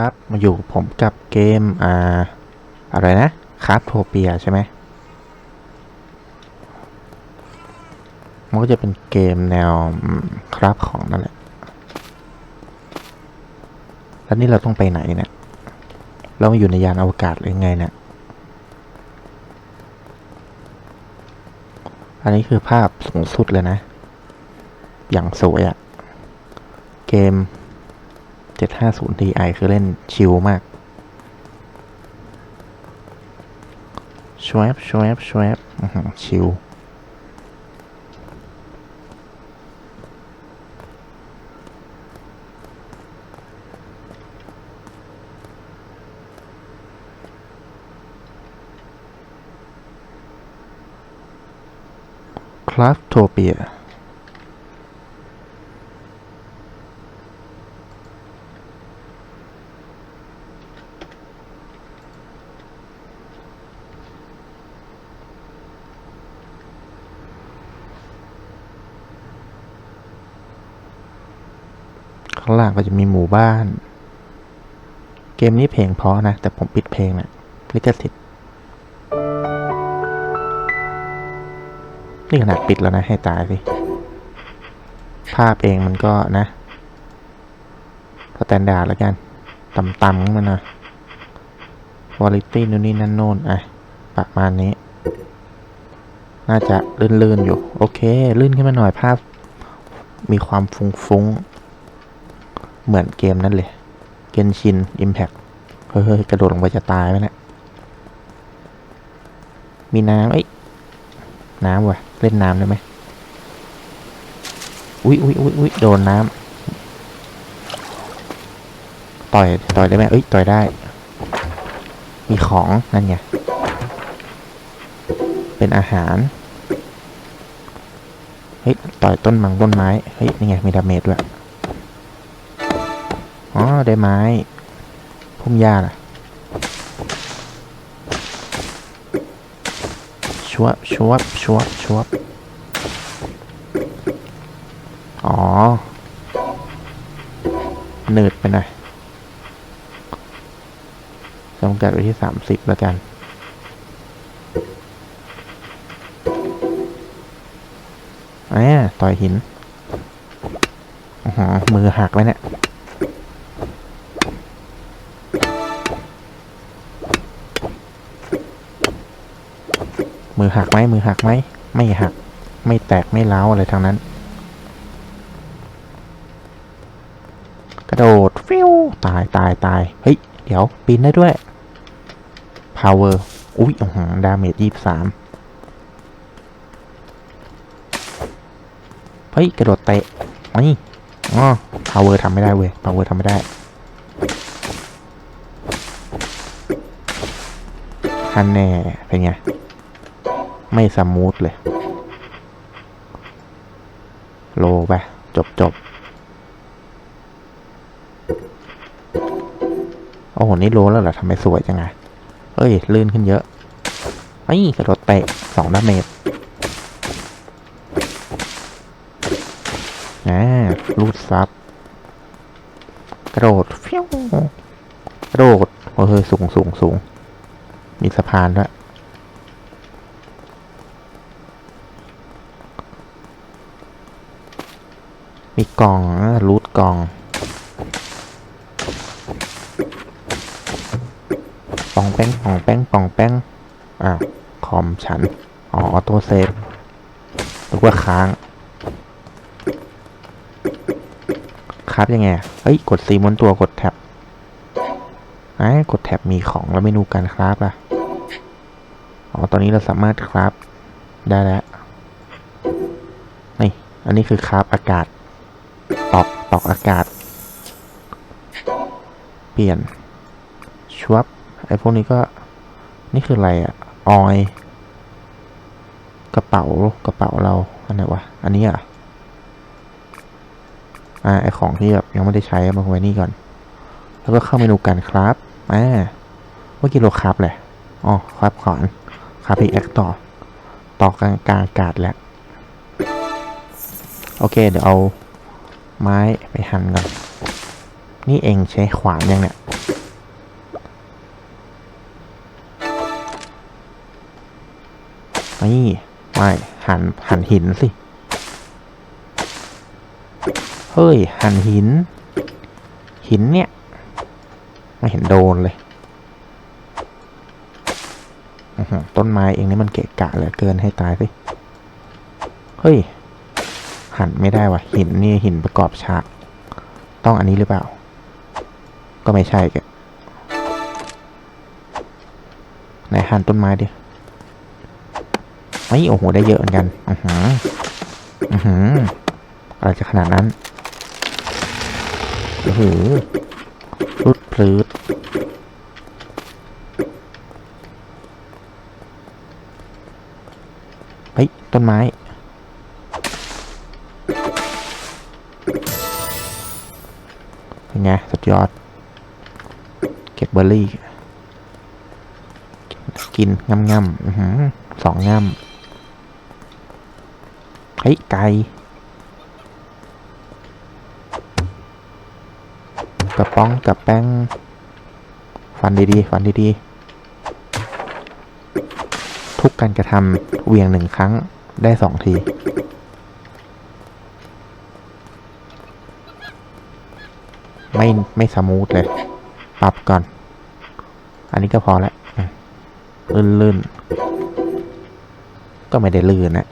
ครับมาอยู่ผมกับเกมอ่าอะไรนะคราฟโทเปียใช่ไหมมันก็จะเป็นเกมแนวคราฟของนั่นแหละ แล้วนี่เราต้องไปไหนเนี่ยเรามาอยู่ในยานอวกาศหรือไงเนี่ยอันนี้คือภาพสูงสุดเลยนะ อย่างสวยอะเกม 750 Ti คือเล่นชิลมากชวบชวบชวบอื้อหือชิลคราฟโทเปีย ข้างล่างก็จะมีหมู่บ้าน เกมนี้เพลงเพราะนะ แต่ผมปิดเพลงนะลิขสิทธิ์นี่ขนาดปิดแล้วนะ ให้ตายสิ ภาพเองมันก็นะสแตนดาร์ดแล้วกัน ต่ำๆมันนะวอลิตี้นู่นนี่นั่นโน่นอะ ประมาณนี้ น่าจะลื่นๆอยู่ โอเค ลื่นขึ้นมาหน่อยภาพ มีความฟุ้งๆ เหมือนเกมนั่นเลย เกนชินอิมแพ t เฮ้ยกระโดดลงไปจะตายไหมเนะี่ยมีน้ำเอ้ยน้ำว่ะ เล่นน้ำได้ไหมอุ๊ยอุ๊ยอุ๊ยอุ๊ยโดนน้ำต่อยต่อยได้ไหมเอ้ยต่อยได้ มีของนั่นไงเป็นอาหารเฮ้ยต่อยต้นมังต้นไม้เฮ้ยนี่ไงมีดาเมจด้วย ได้ไม้พุ่มหญ้าล่ะ ชวบชวบชวบชวบอ๋อหนืดไปหน่อยจำกัดไว้ที่สามสิบแล้วกันแหมต่อยหินออหือมือหักแล้วเนี่ย มือหักไหมมือหักไหมไม่หัก ไม่แตกไม่เล้าอะไรทางนั้น กระโดดฟิวตายตายตายเฮ้ย เดี๋ยวปีนได้ด้วย power อุ้ยอื้อหือดาเมจยี่สามเฮ้ย กระโดดเตะนี่อ๋อ power ทำไม่ได้เว้ย power ทำไม่ได้ฮันแน่เป็นไง ไม่สมูทเลย โลไป จบจบโอ้โห นี่โลแล้วเหรอทำไมสวยจังไงเฮ้ย ลื่นขึ้นเยอะไอ้ยกระโดดเตะสองดาเมจอ่ารูดซับ กระโดดฟิวกระโดด โอ้เฮ้ยสูงสูงสูง มีสะพานด้วย มีกล่องรูทกล่องปองแป้งปองแป้งปองแป้งอ้าวคอมฉัน อ๋อออโต้เซฟหรือว่าค้าง ครับยังไง เฮ้ย กดซีมอนตัวกดแท็บไอ้กดแท็บมีของแล้วเมนูการคราฟล่ะ อ๋อ ตอนนี้เราสามารถคราฟได้แล้ว นี่ อันนี้คือคราฟอากาศ ตอกตอกอากาศ เปลี่ยนชวบไอ้พวกนี้ก็ นี่คืออะไรอะออย กระเป๋ากระเป๋าเรา อันไหนวะ อันนี้อะอ่าไอของที่แบบยังไม่ได้ใช้เอามาไว้นี่ก่อน แล้วก็เข้าเมนูการครับอ่าเมื่อกี้เราครับแหละอ๋อครับขอนครับพีแอคต่อ ต่อกลางกลางอากาศแล้ว โอเค เดี๋ยวเอา ไม้ไปหั่นก่อน นี่เองใช้ขวานยังเนี่ย นี่ไม่หั่นหั่นหินสิ เฮ้ย หั่นหิน หินเนี่ย ไม่เห็นโดนเลยต้นไม้เองนี่มันเกะกะเหลือเกินให้ตายสิ เฮ้ย หันไม่ได้ว่ะหินนี่หินประกอบฉาก ต้องอันนี้หรือเปล่า ก็ไม่ใช่แกไหนหันต้นไม้ดิไอ้โอ้โหได้เยอะเหมือนกันอือหืออือหืออะไรจะขนาดนั้นโอ้โหรุดพลืดเฮ้ยต้นไม้ เป็นไง สุดยอด เก็บเบอร์รี่ กินงำงำสองงำเฮ้ย ไก่กระป๋องกับแป้ง ฟันดีๆ ฟันดีๆ ทุกการกระทำเวียงหนึ่งครั้งได้สองที ไม่ไม่สมูทเลย ปรับก่อน อันนี้ก็พอแล้วลื่นลื่นๆก็ไม่ได้ลื่นนะ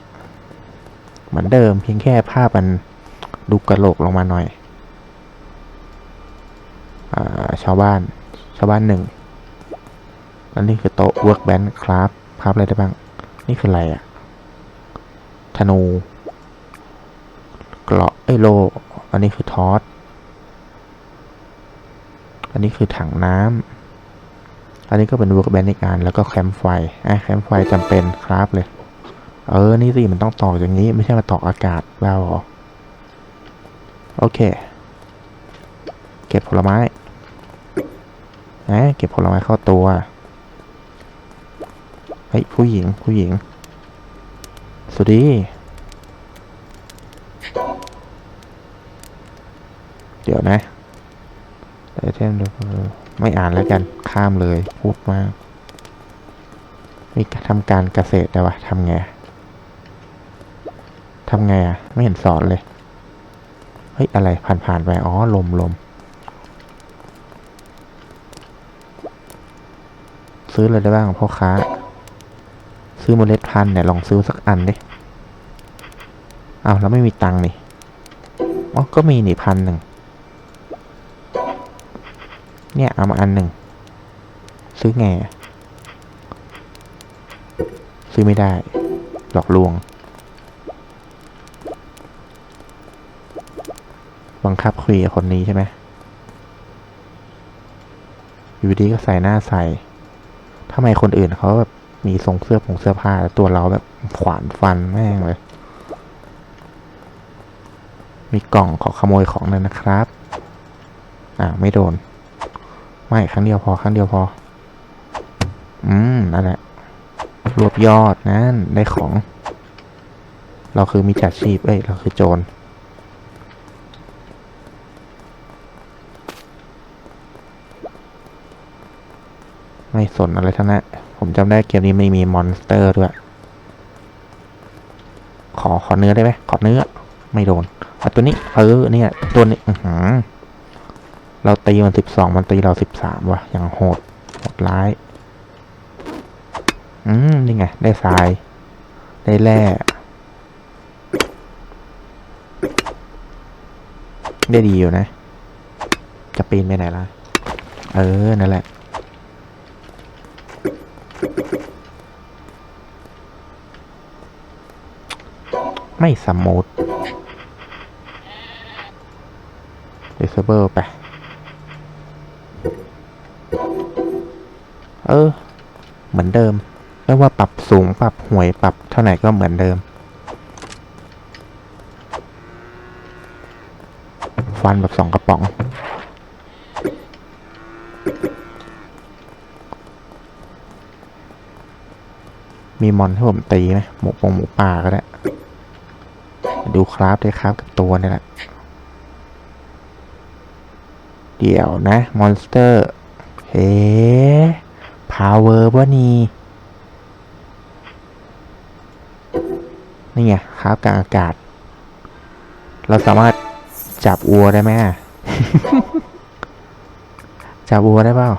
เหมือนเดิมเพียงแค่ภาพมันดูกระโหลกลงมาหน่อยอาชาวบ้าน ชาวบ้านหนึ่งแล้วนี่คือโต๊ะ workbench ครับครับอะไรได้บ้าง นี่คืออะไรอะธนูเกราะเอ้ยโล อันนี้คือทอส อันนี้คือถังน้ำอันนี้ก็เป็น workbench ในการแล้วก็แคมไฟอะแคมไฟจำเป็นครับเลย เออ นี่สิมันต้องตอกอย่างนี้ ไม่ใช่มาตอกอากาศบ้าหรอโอเค เก็บผลไม้นะเก็บผลไม้เข้าตัวเฮ้ยผู้หญิงผู้หญิง สวัสดีเดี๋ยวนะ เทมเดี๋ยวไม่อ่านแล้วกันข้ามเลยพูดมากมีทำการเกษตรแต่ว่าทำไงทำไงอะ ไม่เห็นสอนเลย เฮ้ย อะไรผ่านๆไป อ๋อ ลมลมซื้อเลยได้บ้างพ่อค้า ซื้อเมล็ดพันธุ์เนี่ย ลองซื้อสักอันดิอ้าวแล้วไม่มีตังค์นี่ อ๋อ ก็มีนี่พันหนึ่ง เนี่ยเอามาอันหนึ่ง ซื้อไง ซื้อไม่ได้ หลอกลวง บังคับคุยกับคนนี้ใช่ไหมอยู่ดีก็ใส่หน้าใส่ทำไมคนอื่นเขาแบบมีทรงเสื้อผงเสื้อผ้าแต่ตัวเราแบบขวานฟันแม่งเลย มีกล่องขอขโมยของเลยนะครับ อ่า ไม่โดน ไม่ครั้งเดียวพอครั้งเดียวพอ อืมนั่นแหละรวบยอดนั่นได้ของ เราคือมิจฉาชีพเอ้ยเราคือโจรไม่สนอะไรทั้งนั้นผมจำได้เกมนี้ไม่มีมอนสเตอร์ด้วย ขอขอเนื้อได้ไหมขอเนื้อ ไม่โดนเอาตัวนี้เออเนี่ยตัวนี้ อือหือ เราตีมันสิบสองมันตีเราสิบสามว่ะ อย่างโหดโหดร้าย อืม นี่ไง ได้ทราย ได้แร่ ได้ดีอยู่นะ จะปีนไปไหนล่ะ เออ นั่นแหละ ไม่สมูทเดซเบิลไป เออ เหมือนเดิมไม่ว่าปรับสูงปรับหวยปรับเท่าไหร่ก็เหมือนเดิม ฟันแบบสองกระป๋องมีมอนให้ผมตีไหมหมูปงหมูป่าก็ได้ ดูคราฟได้ครับกับตัวนี่แหละ เดี๋ยวนะ มอนสเตอร์ เฮ้ พาเวอร์บว่านี่นี่ไงคราฟกลางอากาศ เราสามารถจับวัวได้ไหมจับวัวได้เปล่า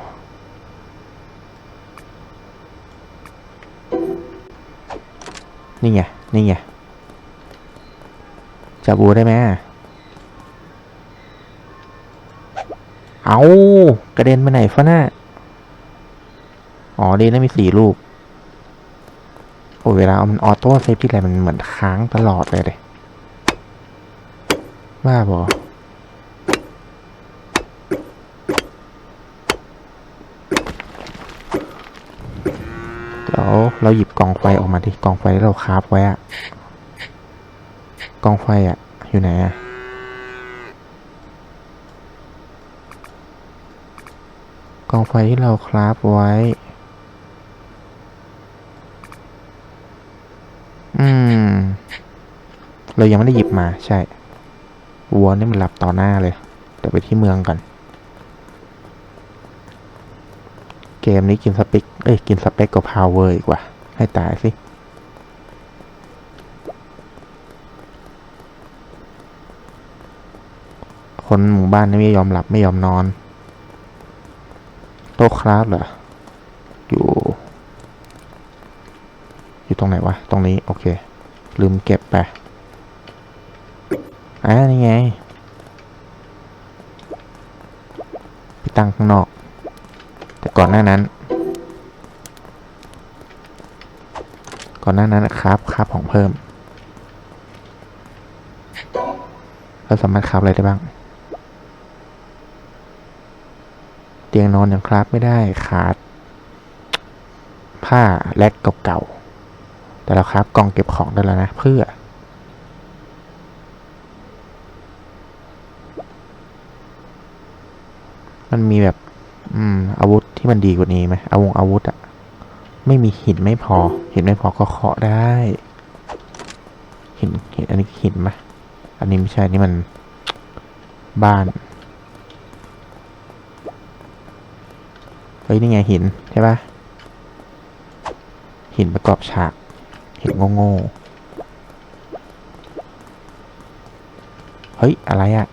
นี่ไง นี่ไง จับวัวได้ไหมเอากระเด็นไปไหนฟะน่ะ อ๋อดีนะมีสี่ลูก โอ้เวลามันออโต้เซฟที่ไรมันเหมือนค้างตลอดเลยเลยบ้าบอเดี๋ยวเราหยิบกองไฟออกมาดิกองไฟที่เราคราฟไว้อะกองไฟอะอยู่ไหนอะกองไฟที่เราคราฟไว้ อืม เรายังไม่ได้หยิบมา ใช่ วัวนี่มันหลับต่อหน้าเลย เดี๋ยวไปที่เมืองก่อน เกมนี้กินสเปกเอ้ย กินสเปกกับพาวเวอร์อีกว่า ให้ตายสิคนหมู่บ้านนี่ไม่ยอมหลับไม่ยอมนอน โต๊ะคราฟเหรอ อยู่อยู่ ตรงไหนวะ ตรงนี้ โอเค ลืมเก็บไป อ่า นี่ไง ไปตั้งข้างนอก แต่ก่อนหน้านั้น ก่อนหน้านั้นนะครับครับของเพิ่ม เราสามารถคราบอะไรได้บ้าง เตียงนอนยังคราบไม่ได้ขาดผ้าแลกเก่าๆ แต่เราครับกล่องเก็บของได้แล้วนะเพื่อ มันมีแบบ อืม อาวุธที่มันดีกว่านี้ไหมอาวงอาวุธอะไม่มีหินไม่พอ หินไม่พอก็เคาะได้ หินหินอันนี้หินไหมอันนี้ไม่ใช่นี่มันบ้านเฮ้ยนี่ไงหินใช่ปะหินประกอบฉาก เหินโง่ๆเฮ้ย อะไรอะ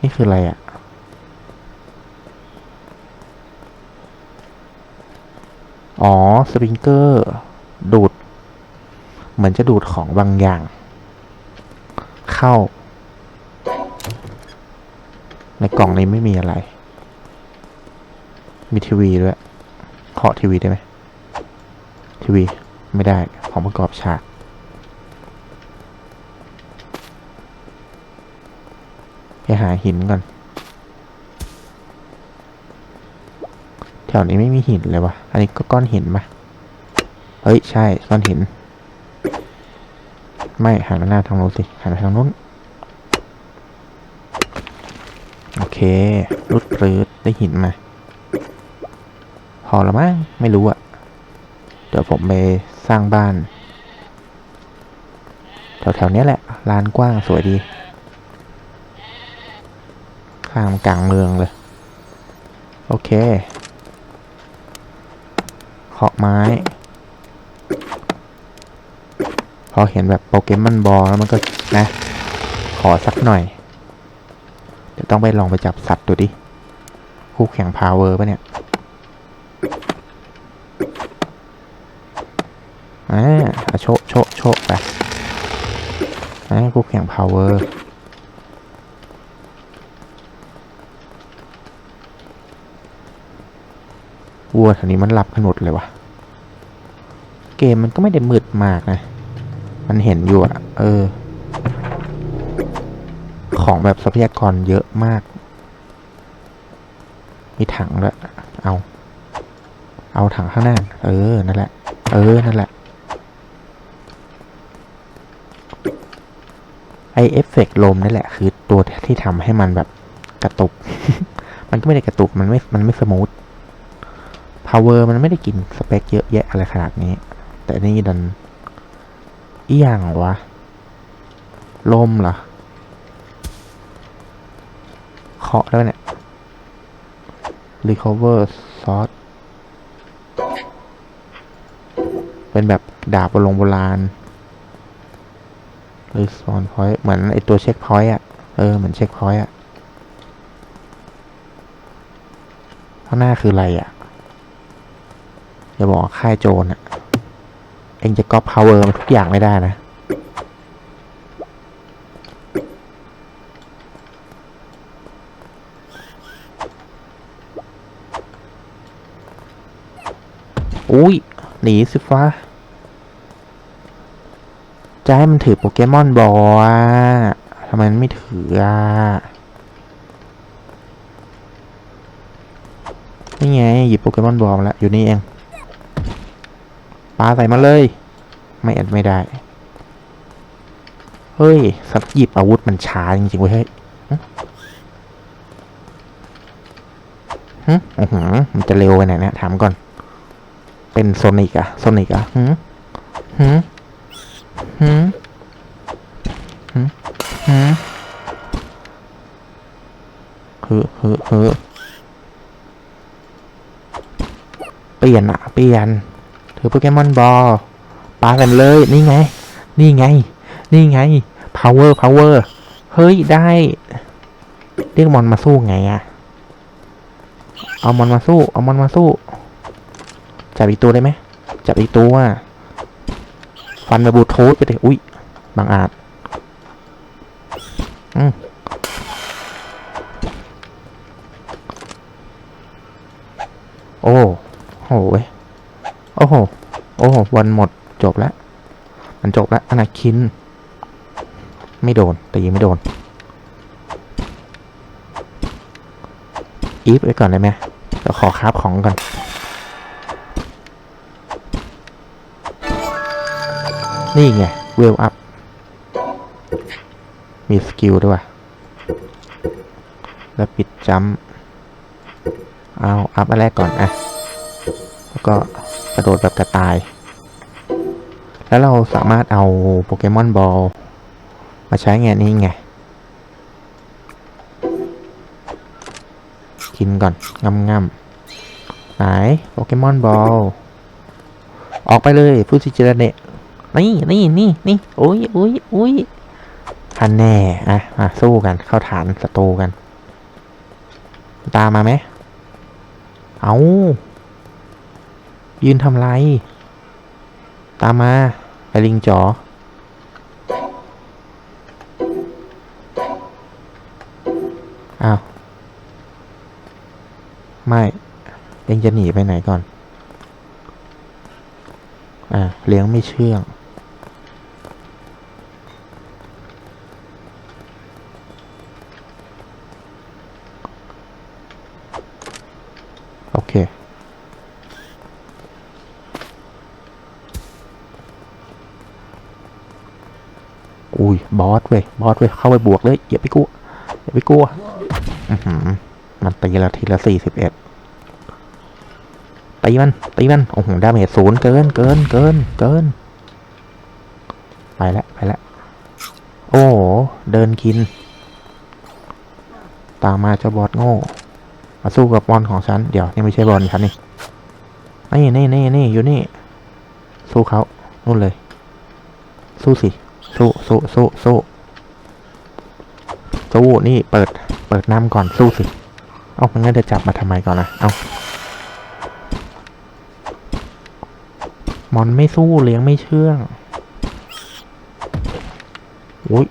นี่คืออะไรอะอ๋อ สปริงเกอร์ ดูด เหมือนจะดูดของบางอย่าง เข้า ในกล่องนี้ไม่มีอะไร มีทีวีด้วยเคาะทีวีได้ไหมทีวี ไม่ได้ของประกอบฉากไปหาหินก่อน แถวนี้ไม่มีหินเลยวะอันนี้ก็ก้อนหินปะเฮ้ย ใช่ ก้อนหิน ไม่หันหน้าทางโน้นสิหันไปทางโน้น โอเค รุดรืดได้หินมา พอแล้วมั้งไม่รู้อะเดี๋ยวผมไป สร้างบ้านแถวๆนี้แหละลานกว้างสวยดี ข้างกลางเมืองเลย โอเคเคาะไม้ พอเห็นแบบโปเกมอนบอลแล้วมันก็นะ ขอสักหน่อย เดี๋ยวต้องไปลองไปจับสัตว์ดูดิ คู่แข่งพาวเวอร์ปะเนี่ย อ่าอะ โชะโชะโชะไปอ่าคู่แข่งพาวเวอร์วัวแถวนี้มันหลับกันหมดเลยวะเกมมันก็ไม่ได้มืดมากนะ มันเห็นอยู่อะเออ ของแบบทรัพยากรเยอะมาก มีถังด้วย เอา เอาถังข้างหน้า เออ นั่นแหละ เออ นั่นแหละ ไอเอฟเฟกต์ลมนี่แหละ คือตัวที่ทำให้มันแบบกระตุก มันก็ไม่ได้กระตุก มันไม่ มันไม่สมูท power มันไม่ได้กินสเปคเยอะแยะอะไรขนาดนี้ แต่นี่ดันอีหยังวะ ลมเหรอ เคาะแล้วเนี่ย recover sword เป็นแบบดาบโบราณโบราณ รีสปอนพอยต์เหมือนไอตัวเช็คพอยต์อะ เออ เหมือนเช็คพอยต์อะ ข้างหน้าคืออะไรอะ อย่าบอกค่ายโจรอะ เองจะก๊อปพาวเวอร์มาทุกอย่างไม่ได้นะอุ้ย หนีสิฟ้า จะให้มันถือโปเกมอนบอลทำไมมันไม่ถืออะนี่ไง หยิบโปเกมอนบอลมแล้ว อยู่นี่เองปาใส่มาเลย ไม่แอดไม่ได้ เฮ้ย สับหยิบอาวุธมันช้าจริงๆเว้ยเฮ้ยหึอือหือมันจะเร็วไปไหนเนี่ยถามก่อน เป็นโซนิกอะโซนิกอะหืมหืม หืมหืมหืมฮึฮึฮึเปลี่ยนอะเปลี่ยน ถือโปเกมอนบอลปากันเลย นี่ไง นี่ไง นี่ไง power power เฮ้ย ได้ เรียกมอนมาสู้ไงอะเอามอนมาสู้ เอามอนมาสู้ จับอีกตัวได้ไหม จับอีกตัว ฟันไปบลูทูธไปเลยอุ้ยบางอาจอืมโอ้โหเว้ยโอ้โห โอ้โห วันหมด จบแล้ว มันจบแล้วอนาคิน ไม่โดนตีไม่โดน อีฟไปก่อนได้ไหมเดี๋ยวขอคราบของก่อน นี่ไง เวลอัพ มีสกิลด้วยวะแล้วปิดจัมเอาอัพอันแรกก่อนอะแล้วก็กระโดดแบบกระต่าย แล้วเราสามารถเอาโปเกมอนบอลมาใช้ไงนี่ไง กินก่อนงำงำๆไหนโปเกมอนบอล ออกไปเลยฟูซิเจเรเนี่นี่นี่นี่อุ้ยอุ้ยอุ้ยทันแน่อะมาสู้กัน เข้าฐานศัตรูกัน ตามมาไหมเอายืนทำไร ตามมาไอลิงจ๋ออ้าว ไม่เองจะหนีไปไหนก่อน อ่าเลี้ยงไม่เชื่อง โอเค อุ้ย บอสเว้ยบอสเว้ยเข้าไปบวกเลยอย่าไปกลัวอย่าไปกลัวอือหือมันตีละทีละสี่สิบเอ็ดตีมันตีมันโอ้โหดาเมจศูนย์เกินเกินเกินเกิน ไปแล้วไปแล้วโอ้โหเดินกิน ตามมาเจ้าบอสโง่ มาสู้กับบอลของฉัน เดี๋ยวนี่ไม่ใช่บอลฉันนี่นี่นี่นี่นี่อยู่นี่ สู้เขานู่นเลย สู้สิ สู้สู้สู้สู้สู้นี่เปิด เปิดน้ำก่อนสู้สิ เอางั้นจะจับมาทำไมก่อนนะ เอามอนไม่สู้เลี้ยงไม่เชื่องอุ้ย